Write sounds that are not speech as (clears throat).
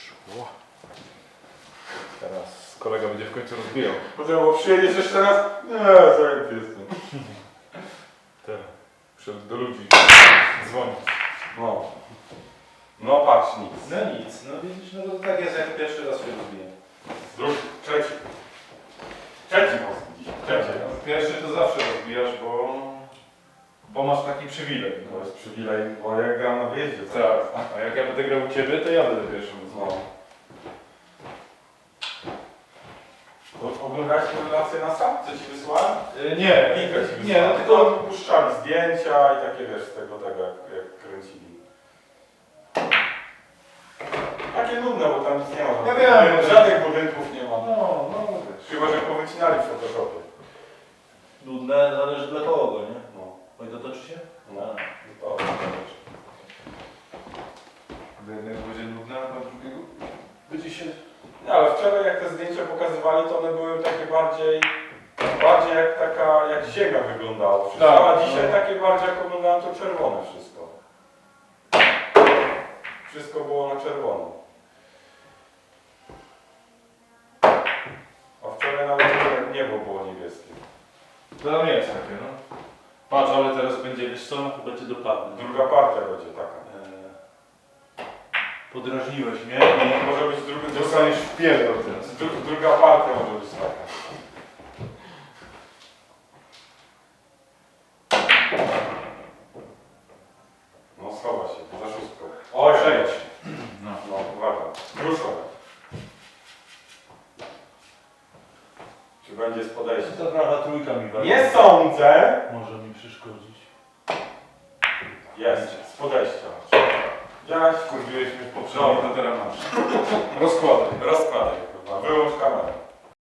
Poszło. Teraz kolega będzie w końcu rozbijał. Potem, bo przyjedziesz jeszcze raz, nie, zajęty jestem. Ten. Szedł do ludzi. Dzwonić. No. No patrz, nic. No nic, no widzisz, no to tak jest jak pierwszy raz się rozbije. Drugi, trzeci. Trzeci most dzisiaj. Trzeci. Pierwszy to zawsze masz taki przywilej. To jest przywilej, bo ja gram na wyjeździe. co? Tak, a jak ja będę grał u Ciebie, to ja będę pierwszym No. no. Oglądałeś tę relację na sam, co ci wysłałem? Nie, Linkę ci wysłałem. nie, no tylko puszczali zdjęcia i takie wiesz, z tego, tego jak, jak kręcili. Takie nudne, bo tam nic nie ma. Ja wiem. Żadnych budynków nie ma. No, no wiesz. Chyba, że powycinali w Photoshopie. Nudne zależy dla kogo, nie? No. Oj, dotoczy się? No. A. To, Do jednego będzie nudne, a dla drugiego będzie się... Nie, ale wczoraj jak te zdjęcia pokazywali, to one były takie bardziej, bardziej jak taka, jak ziemia wyglądało wszystko, Tak, a dzisiaj no. takie bardziej jak oglądałem to czerwone wszystko. Wszystko było na czerwono. A wczoraj nawet niebo było niebieskie. To tam jest takie, no. Patrz, ale teraz będzie, wiesz co, Cię dopadnę. Druga partia będzie taka. Eee, Podrażniłeś mnie i Może być druga, dostaniesz w pierdol teraz. dru- druga partia może być taka. No schowa się, za szóstką. Oj, przejdź. (clears throat) No. No, uwaga. Czy będzie z podejścia? Ta prawa trójka mi wali. Nie sądzę. Przeszkodzić. Jest, z podejścia. Widziałeś? Kurwiłeś mnie w poprzednim, to teraz masz. Rozkładaj. Rozkładaj chyba. Wyłącz kamerę.